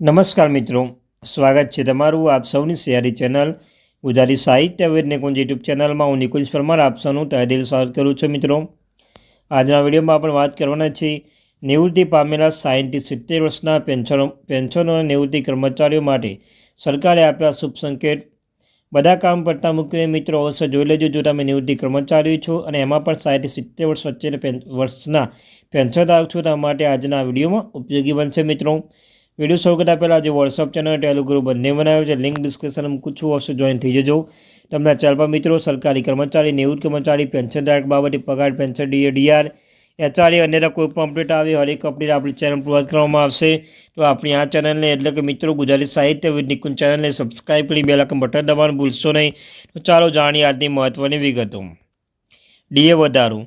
નમસ્કાર મિત્રો, સ્વાગત છે તમારું આપ સૌની સિયારી ચેનલ ગુજરાતી સાહિત્ય વેદને કુંજ યુટ્યુબ ચેનલમાં. હું નિકુંજ પરમાર, આપ સૌનું તહેદિલ સ્વાગત કરું છું મિત્રો. આજના વિડીયોમાં આપણે વાત કરવાના છે નિવૃત્તિ પામેલા સાહીઠથી સિત્તેર વર્ષના પેન્શનો પેન્શનો અને નિવૃત્તિ કર્મચારીઓ માટે સરકારે આપ્યા શુભ સંકેત. બધા કામ પડતા મૂકીને મિત્રો અવશ્ય જોઈ લેજો જો તમે નિવૃત્તિ કર્મચારી છો અને એમાં પણ સાહીઠથી સિત્તેર વર્ષ વચ્ચે વર્ષના પેન્શનધારક છો તમારા માટે આજના વિડીયોમાં ઉપયોગી બનશે મિત્રો. વીડિયો શરૂ કરતાં પહેલાં જે વોટ્સઅપ ચેનલ ટેલિગ્રુપ બંને બનાવ્યો છે. લિંક ડિસ્ક્રિપ્શનમાં મૂકું છું. જોઈન થઈ જજો. તમને ચેનલ પર મિત્રો સરકારી કર્મચારી, નિવૃત્ત કર્મચારી પેન્શનધારક બાબતે પગાર પેન્શન ડીએ ડીઆર એચઆરએ અન્ય કોઈ પણ અપડેટ આવે હરેક અપડેટ આપણી ચેનલ પર કરવામાં આવશે. તો આપણી આ ચેનલને એટલે કે મિત્રો ગુજરાતી સાહિત્ય નિકુંજ ચેનલને સબસ્ક્રાઈબ કરી બે લાખ બટન દબાવવાનું ભૂલશો નહીં. તો ચાલો જાણીએ આજની મહત્ત્વની વિગતો. ડીએ વધારો.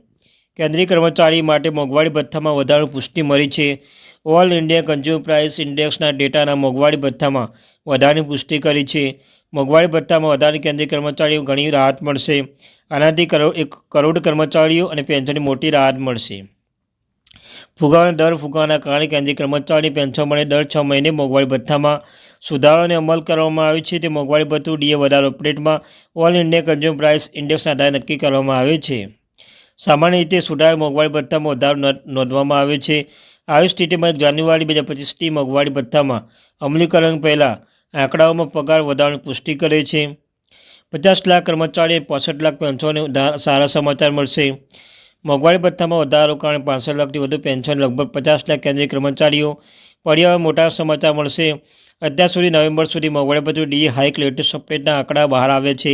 કેન્દ્રીય કર્મચારી માટે મોંઘવારી ભથ્થામાં વધારો પુષ્ટિ મળી છે. ઓલ ઇન્ડિયા કન્ઝ્યુમર પ્રાઇસ ઇન્ડેક્સના ડેટાના મોંઘવારી ભથ્થામાં વધારાની પુષ્ટિ કરી છે. મોંઘવારી ભથ્થામાં વધારે કેન્દ્રીય કર્મચારીઓ ઘણી રાહત મળશે. આનાથી કરોડ એક કરોડ કર્મચારીઓ અને પેન્શનની મોટી રાહત મળશે. ફુગાવાના દર ફુગાવાના કારણે કેન્દ્રીય કર્મચારી પેન્શન મળે દર છ મહિને મોંઘવારી ભથ્થામાં સુધારાને અમલ કરવામાં આવે છે. તે મોંઘવારી ભથ્થું ડીએ વધારો અપડેટમાં ઓલ ઇન્ડિયા કન્ઝ્યુમર પ્રાઇસ ઇન્ડેક્સના આધારે નક્કી કરવામાં આવે છે. સામાન્ય રીતે સુધારા મોંઘવારી ભથ્થામાં વધારો નોંધવામાં આવે છે. આવી સ્થિતિમાં એક જાન્યુઆરી બે હજાર પચીસથી મોંઘવારી ભથ્થામાં અમલીકરણ પહેલાં આંકડાઓમાં પગાર વધારવાની પુષ્ટિ કરે છે. પચાસ લાખ કર્મચારીએ પાસઠ લાખ પેન્શનને સારા સમાચાર મળશે. મોંઘવારી ભથ્થામાં વધારો કારણે પાંસઠ લાખથી વધુ પેન્શન લગભગ પચાસ લાખ કેન્દ્રીય કર્મચારીઓ પડ્યા મોટા સમાચાર મળશે. અત્યાર સુધી નવેમ્બર સુધી મોંઘવારી ભથ્થું ડી હાઈક લેટેસ્ટ અપડેટના આંકડા બહાર આવે છે.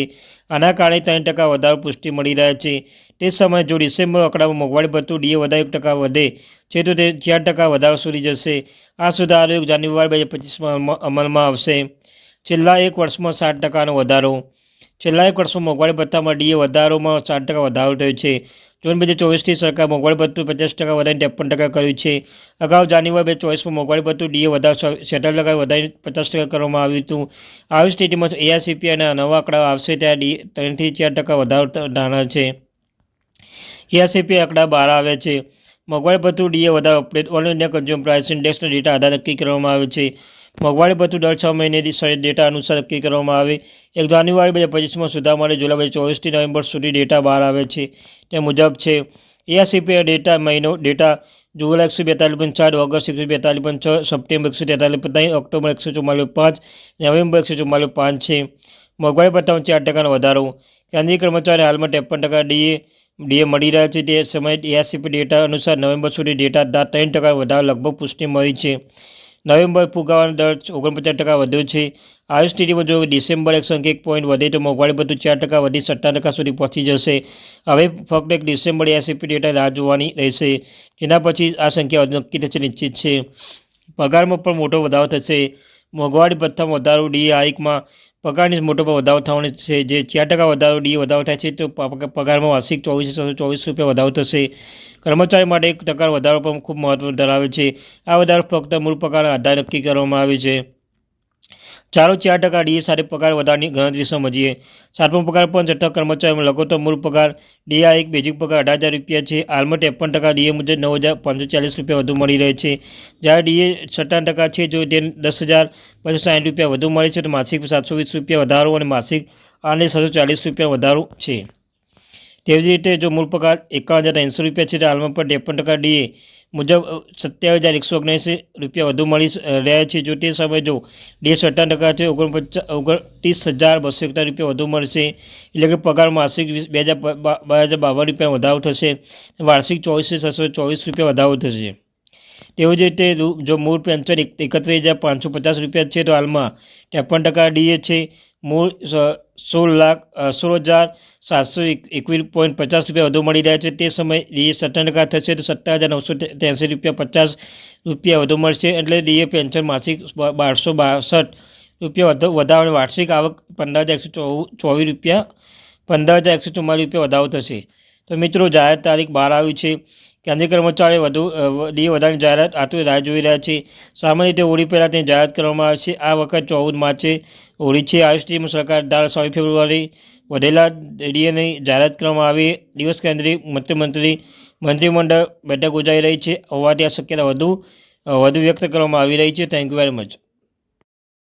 આના કારણે ત્રણ ટકા વધારો પુષ્ટિ મળી રહ્યા છે. તે સમયે જો ડિસેમ્બર આંકડામાં મોંઘવારી ભથ્થું ડીએ વધારે એક ટકા વધે, છે તો તે ચાર ટકા વધારો સુધી જશે. આ સુધારો એક જાન્યુઆરી બે હજાર પચીસમાં અમલમાં આવશે. છેલ્લા એક વર્ષમાં સાત ટકાનો વધારો છેલ્લા એક વર્ષમાં મોંઘવારી ભથ્થામાં ડીએ વધારોમાં સાત ટકા વધારો થયો છે. જૂન બે હજાર ચોવીસથી સરકાર મોંઘવારી ભથ્થું પચાસ ટકા વધારીને ત્રેપન ટકા કર્યું છે. અગાઉ જાન્યુઆરી બે ચોવીસમાં મોંઘવારી ભથ્થું ડીએ વધારો સેટલ ટકા વધારીને પચાસ ટકા કરવામાં આવ્યું હતું. આવી સ્થિતિમાં એઆરસીપી અને નવા આંકડા આવશે ત્યાં ડી, ત્રણથી ચાર ટકા વધારો નાણાં છે. એઆરસીપી આંકડા બહાર આવ્યા છે. મોંઘવારી ભથ્થું ડીએ વધારો update all India consumer price ઇન્ડેક્સના data આધાર નક્કી કરવામાં આવે છે. મોંઘવારી ભથ્થું દર છ મહિનેથી ડેટા અનુસાર નક્કી કરવામાં આવે. એક જાન્યુઆરી બે હજાર પચીસમાં સુધા માટે જુલાઈ બે ચોવીસથી નવેમ્બર સુધી ડેટા બહાર આવે છે. તે મુજબ છે એઆરસીપી ડેટા મહિનો ડેટા જુલાઈ એકસો બેતાલીસ પોઈન્ટ ચાર, ઓગસ્ટ એકસો બેતાલીસ પોઈન્ટ છ, સપ્ટેમ્બર એકસો તેતાલીસ પોઈન્ટ ઓક્ટોબર એકસો ચુમ્માલીસ પાંચ, નવેમ્બર એકસો ચુમ્માલીસ પાંચ છે. મોંઘવારી ભથ્થામાં ચાર ટકાનો વધારો. કેન્દ્રીય કર્મચારી હાલમાં ત્રેપન ટકા ડીએ ડીએ મળી રહ્યા છે. તે સમયે એઆરસીપી ડેટા અનુસાર નવેમ્બર સુધી ડેટા ત્રણ ટકા વધારો લગભગ પુષ્ટિ મળી છે. નવેમ્બર ફુગાવાનો દર ઓગણપચાસ ટકા વધ્યો છે. આવી સ્થિતિમાં જો ડિસેમ્બર એકસો એક પોઈન્ટ વધે તો મોંઘવારી બધું ચાર ટકા વધી સત્તર ટકા સુધી પહોંચી જશે. હવે ફક્ત એક ડિસેમ્બર એસીપી ડેટા રાહ જોવાની રહેશે. જેના પછી આ સંખ્યા નક્કી થશે, નિશ્ચિત છે. પગારમાં પણ મોટો વધારો થશે. મોંઘવારી ભથ્થામાં વધારો ડી હાઇકમાં પગારની મોટો વધારો થવાનો છે. જે ચાર ટકા વધારો ડી વધારો થાય છે, તો પગારમાં વાર્ષિક ચોવીસ ચોવીસ રૂપિયા વધારો થશે. કર્મચારી માટે એક ટકા વધારો પણ ખૂબ મહત્વ ધરાવે છે. આ વધારો ફક્ત મૂળ પગારના આધારે નક્કી કરવામાં આવે છે. ચાલો ચાર ટકા ડીએ સાથે પગાર વધારની ગણતરી સમજીએ. સાતમો પગાર પણ છઠ્ઠા કર્મચારીમાં લઘુત્તમ મૂળ પગાર ડીઆ એક બેઝિક પગાર અઢાર હજાર રૂપિયા છે. હાલમાં ત્રેપન ટકા ડીએ મુજબ નવ હજાર પાંચસો ચાલીસ રૂપિયા વધુ મળી રહે છે. જ્યારે ડીએ સત્તાવન ટકા છે, જો તે દસ હજાર બસો સાઠ રૂપિયા વધુ મળે છે, તો માસિક સાતસો વીસ રૂપિયા વધારો અને માસિક આને છસો ચાલીસ રૂપિયા વધારો છે. તેવી જ રીતે જો મૂળ પગાર એકાવન હજાર એંસી રૂપિયા છે, તો હાલમાં પણ ત્રેપન ટકા ડીએ મુજબ સત્યાવીસ હજાર એકસો ઓગણસી રૂપિયા વધુ મળી રહ્યા છે. જો તે સમયે જો ડીએ સત્તાવન ટકા છે ઓગણપચાસ ઓગણત્રીસ હજાર બસો એકતાલીસ રૂપિયા વધુ મળશે. એટલે કે પગાર માસિક બે હજાર બે હજાર બાવન રૂપિયા વધારો થશે. વાર્ષિક ચોવીસ છસો ચોવીસ રૂપિયા વધારો થશે. તેવી જ રીતે જો મૂળ પેન્શન એકત્રીસ હજાર પાંચસો પચાસ રૂપિયા છે તો હાલમાં ત્રેપન ટકા ડીએ છે. મૂળ સોળ લાખ સોળ હજાર સાતસો એકવીસ પોઈન્ટ પચાસ રૂપિયા વધુ મળી રહ્યા છે. તે સમયે ડીએ સત્તર ટકા થશે તો સત્તર હજાર નવસો ત્યાંસી રૂપિયા પચાસ રૂપિયા વધુ મળશે. એટલે ડીએ પેન્શન માસિક બારસો બાસઠ રૂપિયા વધુ વધારો વાર્ષિક આવક પંદર હજાર એકસો ચોવીસ રૂપિયા પંદર હજાર એકસો ચુમ્માલીસ રૂપિયા વધારો થશે. તો મિત્રો, જાહેર તારીખ બહાર આવી છે. કેન્દ્રીય કર્મચારી વધુ ડી વધારાની જાહેરાત આતુર રાહ જોઈ રહ્યા છે. સામાન્ય રીતે હોળી પહેલાં તેની જાહેરાત કરવામાં આવે છે. આ વખત ચૌદ માર્ચે હોળી છે. આયુષ્ટીમ સરકાર દ્વારા સોળ ફેબ્રુઆરી વધેલા ડીએની જાહેરાત કરવામાં આવી. દિવસ કેન્દ્રીય મુખ્યમંત્રી મંત્રીમંડળ બેઠક યોજાઈ રહી છે. હોવાથી આ શક્યતા વધુ વધુ વ્યક્ત કરવામાં આવી રહી છે. Thank you very much